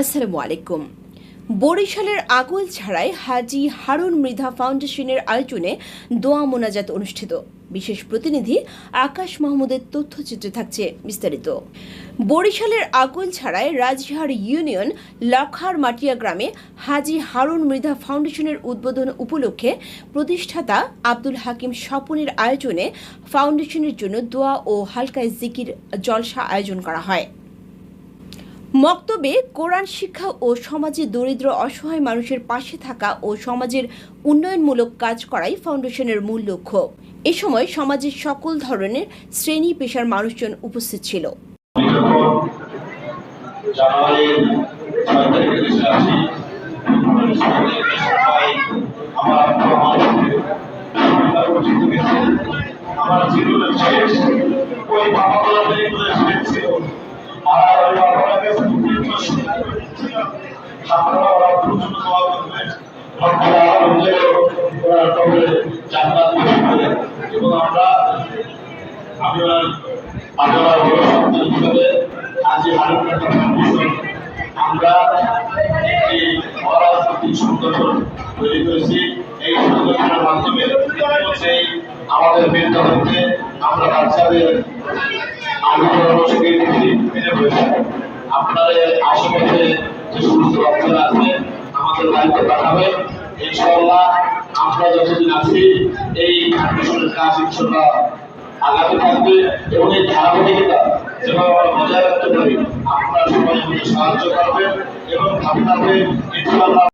আসসালামু আলাইকুম। বরিশালের আগল ছাড়াই হাজি হারুন মৃধা ফাউন্ডেশনের আয়োজনে দোয়া মোনাজাত অনুষ্ঠিত। বিশেষ প্রতিনিধি আকাশ মাহমুদের তথ্যচিত্রে থাকছে বিস্তারিত। বরিশালের আগল ছাড়ায় রাজহার ইউনিয়ন লখার মাটিয়া গ্রামে হাজি হারুন মৃধা ফাউন্ডেশনের উদ্বোধন উপলক্ষে প্রতিষ্ঠাতা আব্দুল হাকিম স্বপনের আয়োজনে ফাউন্ডেশনের জন্য দোয়া ও হালকায় জিকির জলসা আয়োজন করা হয়। মক্তবে কোরআন শিক্ষা ও সমাজে দরিদ্র অসহায় মানুষের পাশে থাকা ও সমাজের উন্নয়নমূলক কাজ করাই ফাউন্ডেশনের মূল লক্ষ্য। এ সময় সমাজের সকল ধরনের শ্রেণি পেশার মানুষজন উপস্থিত ছিল। আমার জীবনের শেষ ওই বাবা আমরা একটি অরাজনৈতিক সংগঠন তৈরি করেছি এই সংগঠনের মাধ্যমে সেই আমাদের বিদ্যালয়কে আমরা বাচ্চাদের আলু পরামর্শকে আপনাদের আশেপাশে যে সমস্ত বাচ্চারা আছে, আমাদের বাড়িতে পাঠাবে। ইনশাআল্লাহ আমরা যতদিন আছি, এই কাজ ইনশাআল্লাহ আগামী থাকবে এবং এই ধারাবাহিকতা যেভাবে বজায় রাখতে পারি, আপনারা সবাই সাহায্য করবেন এবং আপনাদের ইনশাআল্লাহ